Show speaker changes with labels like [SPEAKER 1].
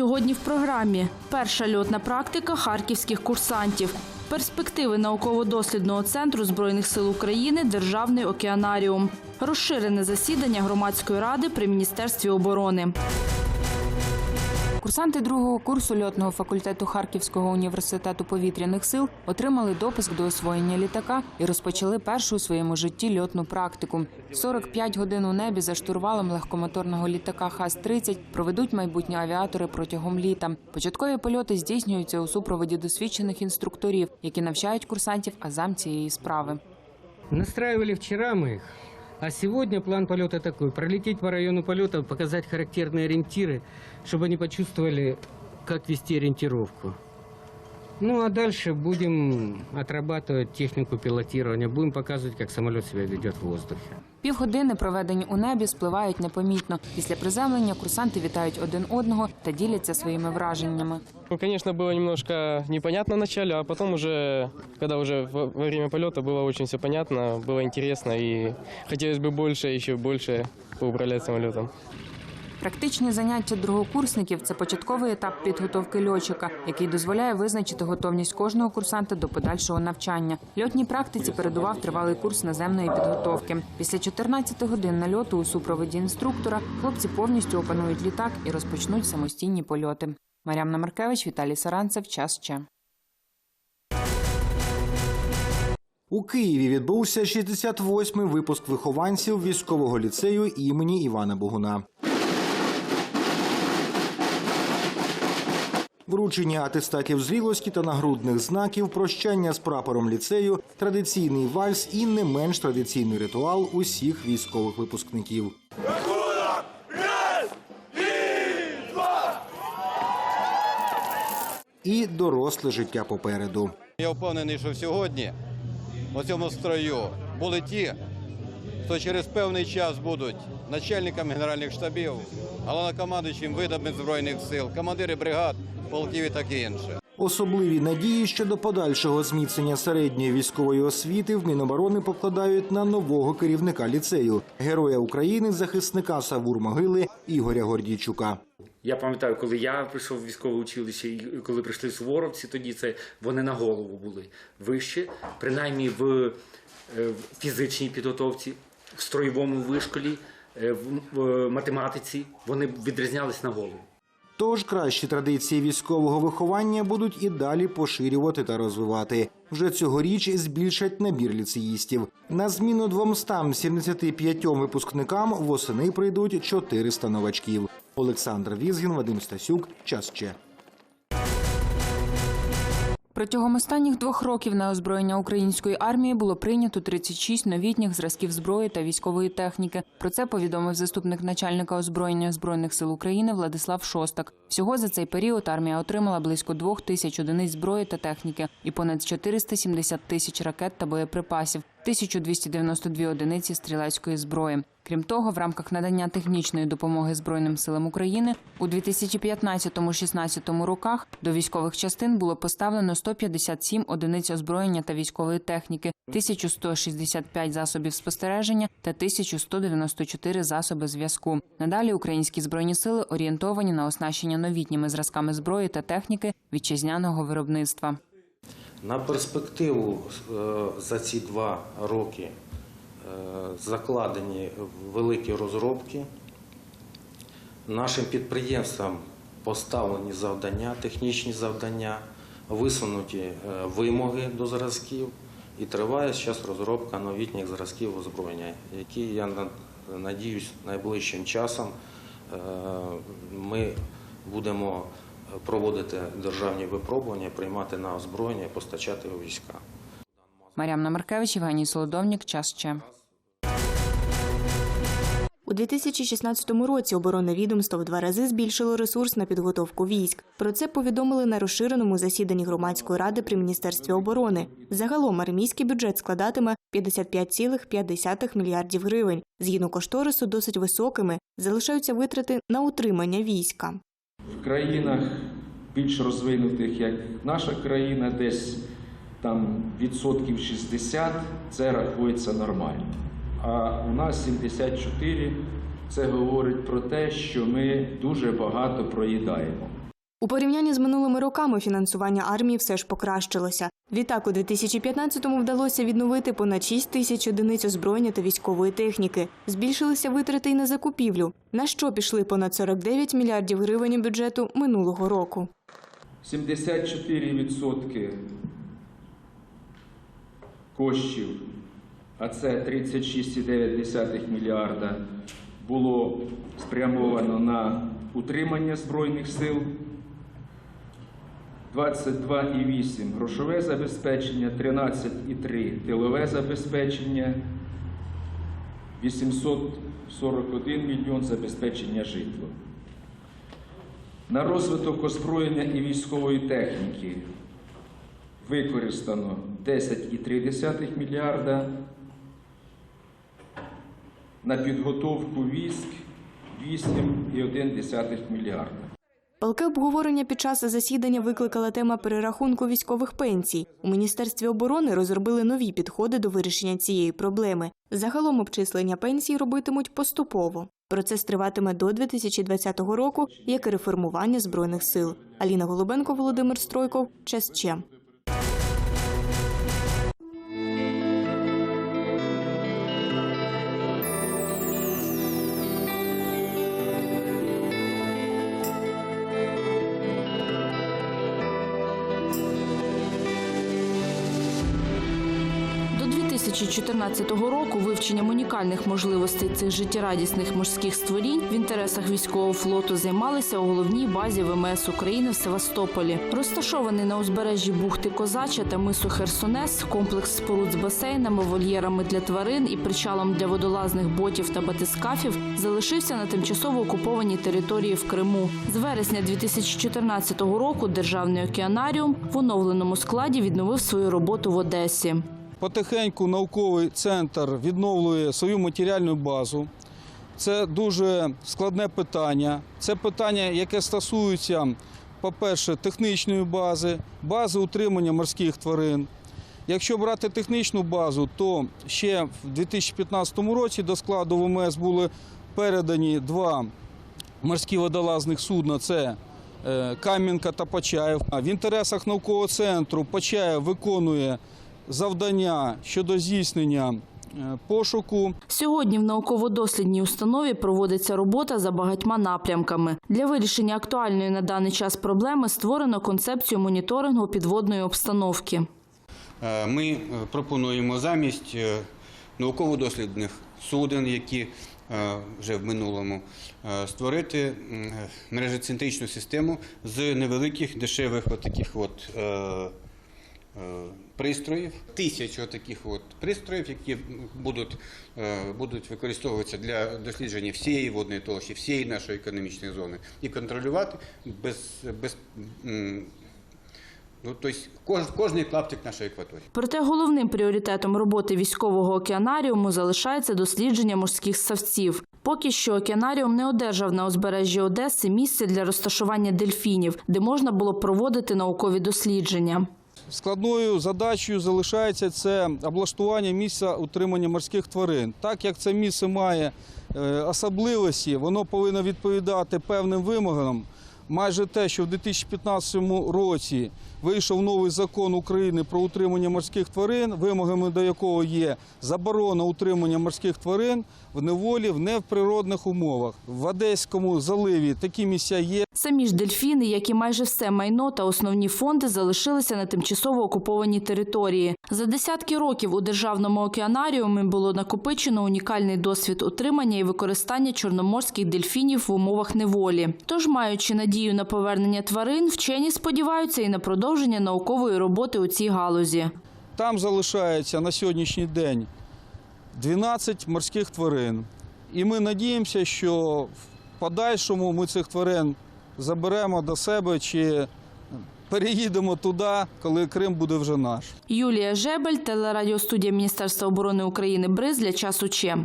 [SPEAKER 1] Сьогодні в програмі перша льотна практика харківських курсантів. Перспективи науково-дослідного центру збройних сил України Державний океанаріум. Розширене засідання громадської ради при міністерстві оборони.
[SPEAKER 2] Курсанти другого курсу льотного факультету Харківського університету повітряних сил отримали допуск до освоєння літака і розпочали першу у своєму житті льотну практику. 45 годин у небі за штурвалом легкомоторного літака ХАС-30 проведуть майбутні авіатори протягом літа. Початкові польоти здійснюються у супроводі досвідчених інструкторів, які навчають курсантів азам цієї справи.
[SPEAKER 3] Настраивали вчера мы их, а сегодня план полета такой. Пролететь по району полета, показать характерные ориентиры, чтобы они почувствовали, как вести ориентировку. Ну а дальше будем отрабатывать технику пилотирования, будем показывать, как самолет себя ведет в воздухе.
[SPEAKER 2] Півгодини, проведені у небі, спливають непомітно. Після приземлення курсанти вітають один одного та діляться своїми враженнями.
[SPEAKER 4] Ну, конечно, было немножко непонятно вначале, а потом уже, когда уже во во время полета было очень все понятно, было интересно и хотелось бы больше, еще больше поуправлять самолетом.
[SPEAKER 2] Практичні заняття другокурсників це початковий етап підготовки льотчика, який дозволяє визначити готовність кожного курсанта до подальшого навчання. Льотній практиці передував тривалий курс наземної підготовки. Після 14 годин нальоту у супроводі інструктора хлопці повністю опанують літак і розпочнуть самостійні польоти. Мар'яна Маркевич, Віталій Саранцев. Час ще.
[SPEAKER 5] У Києві відбувся 68-й випуск вихованців військового ліцею імені Івана Богуна. Вручення атестатів зрілості та нагрудних знаків, прощання з прапором ліцею, традиційний вальс і не менш традиційний ритуал усіх військових випускників. І доросле життя попереду.
[SPEAKER 6] Я впевнений, що сьогодні у цьому строю були ті, хто через певний час будуть начальниками генеральних штабів, головнокомандуючим видами збройних сил, командири бригад, полків і таке інше.
[SPEAKER 5] Особливі надії щодо подальшого зміцнення середньої військової освіти в Міноборони покладають на нового керівника ліцею, героя України, захисника Савур Могили Ігоря Гордійчука.
[SPEAKER 7] Я пам'ятаю, коли я прийшов в військове училище, і коли прийшли суворовці, тоді це вони на голову були вище, принаймні в, е, фізичній підготовці, в строєвому вишколі, е, в, в математиці вони відрізнялись на голову.
[SPEAKER 5] Тож кращі традиції військового виховання будуть і далі поширювати та розвивати. Вже цьогоріч збільшать набір ліцеїстів. На зміну 275 випускникам восени прийдуть 400 новачків. Олександр Візгін, Вадим Стасюк. Час ще.
[SPEAKER 2] Протягом останніх двох років на озброєння української армії було прийнято 36 новітніх зразків зброї та військової техніки. Про це повідомив заступник начальника озброєння збройних сил України Владислав Шостак. Всього за цей період армія отримала близько двох тисяч одиниць зброї та техніки і понад 470 тисяч ракет та боєприпасів, 1292 одиниці стрілецької зброї. Крім того, в рамках надання технічної допомоги Збройним силам України у 2015-16 роках до військових частин було поставлено 157 одиниць озброєння та військової техніки, 1165 засобів спостереження та 1194 засоби зв'язку. Надалі українські збройні сили орієнтовані на оснащення новітніми зразками зброї та техніки вітчизняного виробництва.
[SPEAKER 8] На перспективу е, за ці два роки закладені великі розробки. Нашим підприємствам поставлені завдання, технічні завдання, висунуті е, вимоги до зразків і триває зараз розробка новітніх зразків озброєння, які, я на- надіюсь, найближчим часом е, ми будемо проводити державні випробування, приймати на озброєння і постачати у війська.
[SPEAKER 2] Мар'яна Маркевич, Євгеній Солодовник. Час ще.
[SPEAKER 9] У 2016 році оборонне відомство в два рази збільшило ресурс на підготовку військ. Про це повідомили на розширеному засіданні громадської ради при міністерстві оборони. Загалом армійський бюджет складатиме 55,5 мільярдів гривень. Згідно кошторису, досить високими залишаються витрати на утримання війська.
[SPEAKER 10] в країнах більш розвинутих, як наша країна, десь там відсотків 60 це рахується нормально. А у нас 74 це говорить про те, що ми дуже багато проїдаємо.
[SPEAKER 9] У порівнянні з минулими роками фінансування армії все ж покращилося. Відтак, у 2015-му вдалося відновити понад 6 тисяч одиниць озброєння та військової техніки. Збільшилися витрати й на закупівлю, на що пішли понад 49 мільярдів гривень бюджету минулого року.
[SPEAKER 10] 74% коштів, а це 36,9 мільярда, було спрямовано на утримання Збройних сил, 22,8 грошове забезпечення, 13,3 тилове забезпечення, 841 мільйон забезпечення житлом. На розвиток озброєння і військової техніки використано 10,3 мільярда. На підготовку військ 8,1 мільярда.
[SPEAKER 9] Палке обговорення під час засідання викликала тема перерахунку військових пенсій. У Міністерстві оборони розробили нові підходи до вирішення цієї проблеми. Загалом обчислення пенсій робитимуть поступово. Процес триватиме до 2020 року, як і реформування збройних сил. Аліна Голубенко, Володимир Стройков, ЧСЧ.
[SPEAKER 1] 2014 року вивченням унікальних можливостей цих життєрадісних морських створінь в інтересах військового флоту займалися у головній базі ВМС України в Севастополі. Розташований на узбережжі бухти Козача та мису Херсонес, комплекс споруд з басейнами, вольєрами для тварин і причалом для водолазних ботів та батискафів залишився на тимчасово окупованій території в Криму. З вересня 2014 року Державний океанаріум в оновленому складі відновив свою роботу в Одесі.
[SPEAKER 11] Потихеньку науковий центр відновлює свою матеріальну базу. Це дуже складне питання. Це питання, яке стосується, по-перше, технічної бази, бази утримання морських тварин. Якщо брати технічну базу, то ще в 2015 році до складу ВМС були передані два морські водолазних судна. Це е, Кам'янка та Почаєв. В інтересах наукового центру Почаєв виконує завдання щодо здійснення е, пошуку.
[SPEAKER 1] Сьогодні в науково-дослідній установі проводиться робота за багатьма напрямками. Для вирішення актуальної на даний час проблеми створено концепцію моніторингу підводної обстановки.
[SPEAKER 12] Е, Ми е, пропонуємо замість науково-дослідних суден, які вже в минулому, створити мережецентричну систему з невеликих дешевих от таких от пристроїв, тисяч таких от пристроїв, які будуть, е, будуть використовуватися для дослідження всієї водної толщі, всієї нашої економічної зони і контролювати без, без ну, тобто кож, кожний клаптик нашої екваторії.
[SPEAKER 1] Проте головним пріоритетом роботи військового океанаріуму залишається дослідження морських ссавців. Поки що океанаріум не одержав на узбережжі Одеси місце для розташування дельфінів, де можна було проводити наукові дослідження.
[SPEAKER 11] Складною задачею залишається це облаштування місця утримання морських тварин. Так як це місце має е, особливості, воно повинно відповідати певним вимогам. Майже те, що в 2015 році вийшов новий закон України про утримання морських тварин, вимогами до якого є заборона утримання морських тварин в неволі в неприродних умовах. В Одеському заливі такі місця є.
[SPEAKER 1] Самі ж дельфіни, як і майже все майно та основні фонди, залишилися на тимчасово окупованій території. За десятки років у державному океанаріумі було накопичено унікальний досвід утримання і використання чорноморських дельфінів в умовах неволі. Тож, маючи надію на повернення тварин, вчені сподіваються і на продовження наукової роботи у цій галузі.
[SPEAKER 11] Там залишається на сьогоднішній день 12 морських тварин. І ми надіємося, що в подальшому ми цих тварин заберемо до себе чи переїдемо туди, коли Крим буде вже наш.
[SPEAKER 1] Юлія Жебель, телерадіостудія Міністерства оборони України Бриз для часу Че.